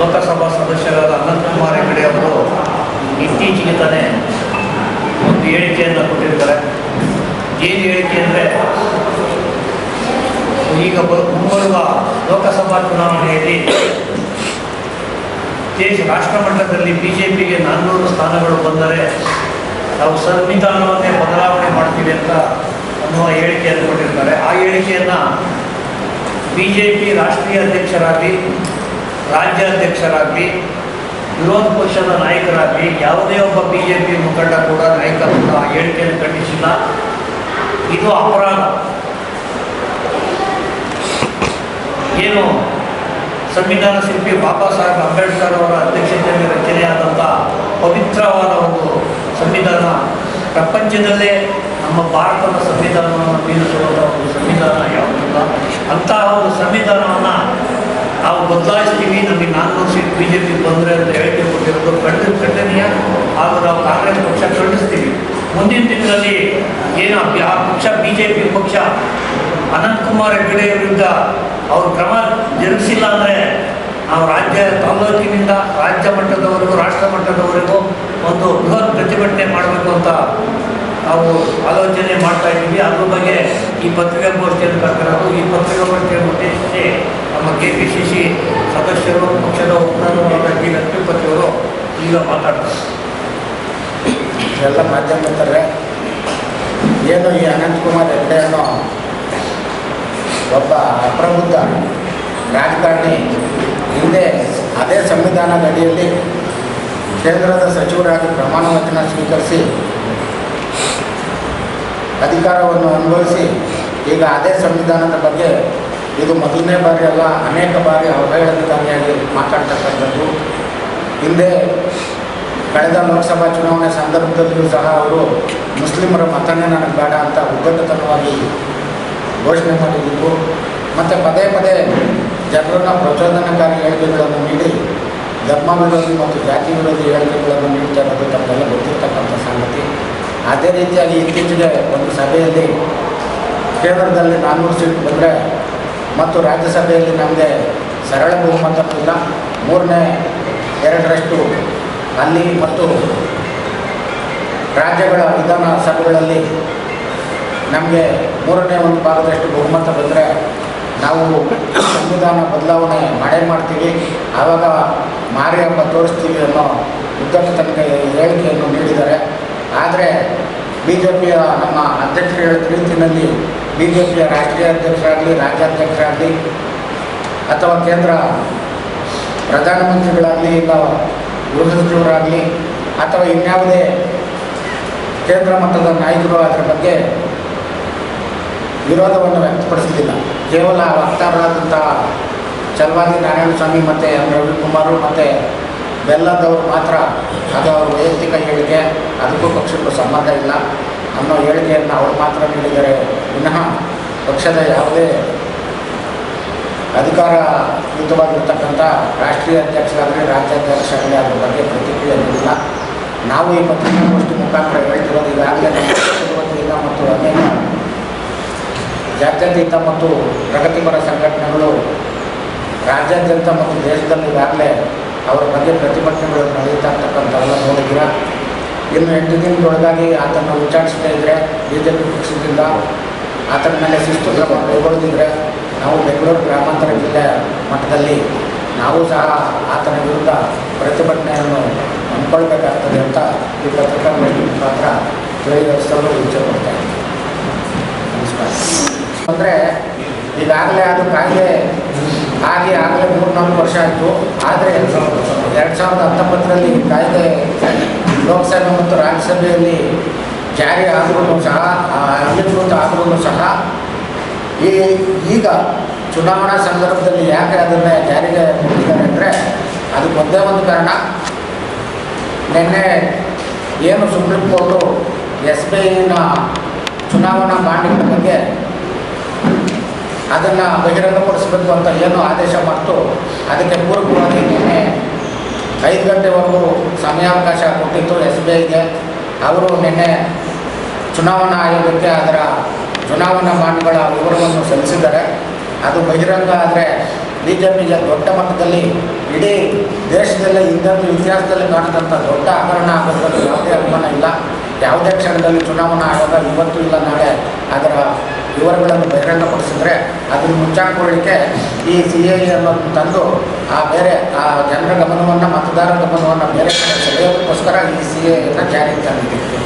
ಲೋಕಸಭಾ ಸದಸ್ಯರಾದ ಅನಂತಕುಮಾರ್ ಹೆಗಡೆ ಅವರು ಇತ್ತೀಚೆಗೆ ತಾನೇ ಒಂದು ಹೇಳಿಕೆಯನ್ನು ಕೊಟ್ಟಿರ್ತಾರೆ. ಏನು ಹೇಳಿಕೆ ಅಂದರೆ, ಈಗ ಮುಂಬರುವ ಲೋಕಸಭಾ ಚುನಾವಣೆಯಲ್ಲಿ ದೇಶ, ರಾಷ್ಟ್ರಮಟ್ಟದಲ್ಲಿ ಬಿ ಜೆ ಪಿಗೆ ನಾನ್ನೂರು ಸ್ಥಾನಗಳು ಬಂದರೆ ನಾವು ಸಂವಿಧಾನವನ್ನೇ ಬದಲಾವಣೆ ಮಾಡ್ತೀವಿ ಅಂತ ಅನ್ನುವ ಹೇಳಿಕೆಯನ್ನು ಕೊಟ್ಟಿರ್ತಾರೆ. ಆ ಹೇಳಿಕೆಯನ್ನು ಬಿ ರಾಷ್ಟ್ರೀಯ ಅಧ್ಯಕ್ಷರಾಗಲಿ ರಾಜ್ಯಾಧ್ಯಕ್ಷರಾಗಲಿ, ವಿರೋಧ ಪಕ್ಷದ ನಾಯಕರಾಗಲಿ, ಯಾವುದೇ ಒಬ್ಬ ಬಿ ಜೆ ಪಿ ಮುಖಂಡ ಕೂಡ ನಾಯಕ ಕೂಡ ಹೇಳಿಕೆಯನ್ನು ಖಂಡಿಸಿಲ್ಲ. ಇದು ಅಪರಾಧ. ಏನು ಸಂವಿಧಾನ ಶಿಲ್ಪಿ ಬಾಬಾ ಸಾಹೇಬ್ ಅಂಬೇಡ್ಕರ್ ಅವರ ಅಧ್ಯಕ್ಷತೆಯಲ್ಲಿ ರಚನೆಯಾದಂಥ ಪವಿತ್ರವಾದ ಒಂದು ಸಂವಿಧಾನ, ಪ್ರಪಂಚದಲ್ಲೇ ನಮ್ಮ ಭಾರತದ ಸಂವಿಧಾನವನ್ನು ಮೀರಿಸುವಂಥ ಒಂದು ಸಂವಿಧಾನ ಯಾವುದಿಲ್ಲ ಅಂತಹ ಒಂದು ಸಂವಿಧಾನವನ್ನು ನಾವು ಬದಲಾಯಿಸ್ತೀವಿ, ನಮಗೆ ನಾಲ್ಕು ಸೀಟ್ ಬಿ ಜೆ ಪಿ ಬಂದರೆ ಅಂತ ಹೇಳಿಕೆ ಕೊಟ್ಟಿರೋದು ಖಂಡಿತ ಖಂಡನೀಯ. ಹಾಗೂ ನಾವು ಕಾಂಗ್ರೆಸ್ ಪಕ್ಷ ಖಂಡಿಸ್ತೀವಿ. ಮುಂದಿನ ದಿನದಲ್ಲಿ ಏನು ಆ ಪಕ್ಷ ಬಿ ಜೆ ಪಿ ಪಕ್ಷ, ಅನಂತಕುಮಾರ್ ಹೆಗಡೆ ವಿರುದ್ಧ ಅವರು ಕ್ರಮ ಜರುಗಿಸಿಲ್ಲ ಅಂದರೆ ನಾವು ರಾಜ್ಯ ತಾಲೂಕಿನಿಂದ ರಾಜ್ಯ ಮಟ್ಟದವರೆಗೂ, ರಾಷ್ಟ್ರ ಮಟ್ಟದವರೆಗೂ ಒಂದು ಬೃಹತ್ ಪ್ರತಿಭಟನೆ ಮಾಡಬೇಕು ಅಂತ ನಾವು ಆಲೋಚನೆ ಮಾಡ್ತಾ ಇದ್ದೀವಿ. ಅದ್ರ ಬಗ್ಗೆ ಈ ಪತ್ರಿಕಾಗೋಷ್ಠಿಯನ್ನು ಕರ್ಕೊಂಡು ಈ ಪತ್ರಿಕಾಗೋಷ್ಠಿಯನ್ನು ಉದ್ದೇಶಿಸಿ ನಮ್ಮ ಕೆ ಪಿ ಸಿ ಸಿ ಸದಸ್ಯರು ಪಕ್ಷದ ಉಪನಾಯಕರಾದ ಜಿ ಲಕ್ಷ್ಮೀಪತಿಯವರು ಈಗ ಮಾತಾಡ್ತಾರೆ. ಎಲ್ಲ ಮಾಧ್ಯಮ ಮಿತ್ರರೇ ಏನು ಈ ಅನಂತಕುಮಾರ್ ಹೆಗಡೆ ಅನ್ನೋ ಒಬ್ಬ ಅಪ್ರಬುದ್ಧ ರಾಜಕಾರಣಿ ಹಿಂದೆ ಅದೇ ಸಂವಿಧಾನದ ಅಡಿಯಲ್ಲಿ ಕೇಂದ್ರದ ಸಚಿವರಾಗಿ ಪ್ರಮಾಣ ವಚನ ಸ್ವೀಕರಿಸಿ ಅಧಿಕಾರವನ್ನು ಅನುಭವಿಸಿ ಈಗ ಅದೇ ಸಂವಿಧಾನದ ಬಗ್ಗೆ ಇದು ಮೊದಲನೇ ಬಾರಿ ಅಲ್ಲ, ಅನೇಕ ಬಾರಿ ಅವಹೇಳನಕಾರಿಯಾಗಿ ಮಾತಾಡ್ತಕ್ಕಂಥದ್ದು. ಹಿಂದೆ ಕಳೆದ ಲೋಕಸಭಾ ಚುನಾವಣೆ ಸಂದರ್ಭದಲ್ಲೂ ಸಹ ಅವರು ಮುಸ್ಲಿಮರ ಮತನೇ ನನಗೆ ಬೇಡ ಅಂತ ಉದ್ದಟತನವಾಗಿ ಘೋಷಣೆ ಮಾಡಿದ್ದು ಮತ್ತು ಪದೇ ಪದೇ ಜನರನ್ನು ಪ್ರಚೋದನಕಾರಿ ಹೇಳಿಕೆಗಳನ್ನು ನೀಡಿ, ಧರ್ಮ ವಿರೋಧಿ ಮತ್ತು ಜಾತಿ ವಿರೋಧಿ ಹೇಳಿಕೆಗಳನ್ನು ನೀಡ್ತಾ ಇರೋದು ತಮಗೆಲ್ಲ ಗೊತ್ತಿರ್ತಕ್ಕಂಥ ಸಂಗತಿ. ಅದೇ ರೀತಿಯಾಗಿ ಇತ್ತೀಚೆಗೆ ಒಂದು ಸಭೆಯಲ್ಲಿ ಕೇಂದ್ರದಲ್ಲಿ ನಾನ್ನೂರು ಸೀಟ್ ಬಂದರೆ ಮತ್ತು ರಾಜ್ಯಸಭೆಯಲ್ಲಿ ನಮಗೆ ಸರಳ ಬಹುಮತ ಇಲ್ಲ ಮೂರನೇ ಎರಡರಷ್ಟು ಅಲ್ಲಿ ಮತ್ತು ರಾಜ್ಯಗಳ ವಿಧಾನಸಭೆಗಳಲ್ಲಿ ನಮಗೆ ಮೂರನೇ ಒಂದು ಭಾಗದಷ್ಟು ಬಹುಮತ ಬಂದರೆ ನಾವು ಸಂವಿಧಾನ ಬದಲಾವಣೆ ಮಾಡೇ ಮಾಡ್ತೀವಿ. ಆವಾಗ ಮಾರಿ ಹಬ್ಬ ತೋರಿಸ್ತೀವಿ ಅನ್ನೋ ಉದ್ದಕ್ಕ ತನಕ ಹೇಳಿಕೆಯನ್ನು ನೀಡಿದ್ದಾರೆ. ಆದರೆ ಬಿ ಜೆ ಪಿಯ ನಮ್ಮ ಅಧ್ಯಕ್ಷರು ಹೇಳಿದ ರೀತಿಯಲ್ಲಿ ಬಿ ಜೆ ಪಿಯ ರಾಷ್ಟ್ರೀಯ ಅಧ್ಯಕ್ಷರಾಗಲಿ, ರಾಜ್ಯಾಧ್ಯಕ್ಷರಾಗಲಿ, ಅಥವಾ ಕೇಂದ್ರ ಪ್ರಧಾನಮಂತ್ರಿಗಳಾಗಲಿ, ಇಲ್ಲ ಗೃಹ ಸಚಿವರಾಗಲಿ ಅಥವಾ ಇನ್ಯಾವುದೇ ಕೇಂದ್ರ ಮಟ್ಟದ ನಾಯಕರು ಅದರ ಬಗ್ಗೆ ವಿರೋಧವನ್ನು ವ್ಯಕ್ತಪಡಿಸುತ್ತಿಲ್ಲ ಕೇವಲ ವಕ್ತಾರರಾದಂಥ ಚಲವಾದಿ ನಾರಾಯಣಸ್ವಾಮಿ ಮತ್ತು ಎಂ. ರವಿಕುಮಾರು ಮತ್ತು ಬೆಲ್ಲದವರು ಮಾತ್ರ ಅದು ಅವ್ರ ವೈಯಕ್ತಿಕ ಹೇಳಿಕೆ, ಅದಕ್ಕೂ ಪಕ್ಷಕ್ಕೂ ಸಂಬಂಧ ಇಲ್ಲ ಅನ್ನೋ ಹೇಳಿಕೆಯನ್ನು ಅವರು ಮಾತ್ರ ನೀಡಿದರೆ ವಿನಃ ಪಕ್ಷದ ಯಾವುದೇ ಅಧಿಕಾರಯುತವಾಗಿರ್ತಕ್ಕಂಥ ರಾಷ್ಟ್ರೀಯ ಅಧ್ಯಕ್ಷರಾಗಲಿ ರಾಜ್ಯಾಧ್ಯಕ್ಷರಾಗಲಿ ಅದ್ರ ಬಗ್ಗೆ ಪ್ರತಿಕ್ರಿಯೆ ನೀಡಿಲ್ಲ. ನಾವು ಈ ಪತ್ರಿಕಾಗೋಷ್ಠಿ ಮುಖಾಂತರ ಹೇಳ್ತಿರೋದು ಈಗಾಗಲೇ ನಮ್ಮ ಮತ್ತು ಅನೇಕ ಜಾತ್ಯತೀತ ಮತ್ತು ಪ್ರಗತಿಪರ ಸಂಘಟನೆಗಳು ರಾಜ್ಯಾದ್ಯಂತ ಮತ್ತು ದೇಶದಲ್ಲಿ ಈಗಾಗಲೇ ಅವರ ಬಗ್ಗೆ ಪ್ರತಿಭಟನೆಗಳು ನಡೀತಾ ಇರ್ತಕ್ಕಂಥವೆಲ್ಲ ನೋಡಿದ್ದೀರ? ಇನ್ನು ಎಂಟು ದಿನದೊಳಗಾಗಿ ಆತನ್ನು ವಿಚಾರಿಸದೇ ಇದ್ದರೆ ಬಿ ಜೆ ಪಿ ಪಕ್ಷದಿಂದ ಆತನ ಮೇಲೆ ಶಿಸ್ತು. ಕ್ರಮ ಕೈಗೊಳ್ಳದಿದ್ದರೆ ನಾವು ಬೆಂಗಳೂರು ಗ್ರಾಮಾಂತರ ಜಿಲ್ಲೆ ಮಟ್ಟದಲ್ಲಿ ನಾವು ಸಹ ಆತನ ವಿರುದ್ಧ ಪ್ರತಿಭಟನೆಯನ್ನು ಹಮ್ಮಿಕೊಳ್ಬೇಕಾಗ್ತದೆ ಅಂತ ಈ ಪತ್ರಿಕಾಗೋಷ್ಠಿ ಮುಖಾಂತರ ತಿಳಿಯಲು ಇಚ್ಛೆ ಇದ್ದೀನಿ ನಮಸ್ಕಾರ. ಅಂದರೆ ಈಗಾಗಲೇ ಅದು ಕಾಯ್ದೆ ಆಗಿ ಆಗಲೇ ಮೂರ್ನಾಲ್ಕು ವರ್ಷ ಆಯಿತು. ಆದರೆ ಎರಡು ಸಾವಿರದ ಹತ್ತೊಂಬತ್ತರಲ್ಲಿ ಕಾಯ್ದೆ ಲೋಕಸಭೆ ಮತ್ತು ರಾಜ್ಯಸಭೆಯಲ್ಲಿ ಜಾರಿ ಆದ್ರೂ ಸಹ ಆ, ಅಂಗೀಕೃತ ಆದ್ರೂ ಸಹ ಈ ಈಗ ಚುನಾವಣಾ ಸಂದರ್ಭದಲ್ಲಿ ಯಾಕೆ ಅದನ್ನು ಜಾರಿಗೆ ಕೊಟ್ಟಿದ್ದಾರೆ ಅಂದರೆ ಅದಕ್ಕೆ ಒಂದೇ ಒಂದು ಕಾರಣ. ನಿನ್ನೆ ಏನು ಸುಪ್ರೀಂ ಕೋರ್ಟು ಎಸ್ ಬಿ ಐನ ಚುನಾವಣಾ ಬಾಂಡ್ಗಳ ಬಗ್ಗೆ ಅದನ್ನು ಬಹಿರಂಗಪಡಿಸಬೇಕು ಅಂತ ಏನು ಆದೇಶ ಮಾಡ್ತು, ಅದಕ್ಕೆ ಪೂರ್ವಕವಾಗಿ ನಿನ್ನೆ ಐದು ಗಂಟೆವರೆಗೂ ಸಮಯಾವಕಾಶ ಕೊಟ್ಟಿತ್ತು ಎಸ್ ಬಿ ಐಗೆ. ಅವರು ನಿನ್ನೆ ಚುನಾವಣಾ ಆಯೋಗಕ್ಕೆ ಅದರ ಚುನಾವಣಾ ಬಾಂಡ್ಗಳ ವಿವರವನ್ನು ಸಲ್ಲಿಸಿದ್ದಾರೆ. ಅದು ಬಹಿರಂಗ ಆದರೆ ಬಿ ಜೆ ಪಿಗೆ ದೊಡ್ಡ ಮಟ್ಟದಲ್ಲಿ ಇಡೀ ದೇಶದಲ್ಲೇ ಹಿಂದೊಂದು ಇತಿಹಾಸದಲ್ಲಿ ಕಾಣಿದಂಥ ದೊಡ್ಡ ಹಗರಣ ಆಗೋದ್ರಲ್ಲಿ ಯಾವುದೇ ಅಭಿಮಾನ ಇಲ್ಲ. ಯಾವುದೇ ಕ್ಷಣದಲ್ಲಿ ಚುನಾವಣಾ ಆಯೋಗ ಇವತ್ತು ಇಲ್ಲ, ನಾಳೆ ಅದರ ವಿವರಗಳನ್ನು ಬಹಿರಂಗಪಡಿಸಿದ್ರೆ ಅದನ್ನು ಮುಚ್ಚಾಕೊಳ್ಳಿಕ್ಕೆ ಈ ಸಿ ಎ ಅನ್ನೋದನ್ನು ತಂದು ಆ ಬೇರೆ ಆ ಜನರ ಗಮನವನ್ನು, ಮತದಾರರ ಗಮನವನ್ನು ಬೇರೆ ಕಡೆ ಸೆಳೆಯೋದಕ್ಕೋಸ್ಕರ ಈ ಸಿ ಎನ್ನು ಜಾರಿಗೆ ತಂದಿದ್ದೀವಿ.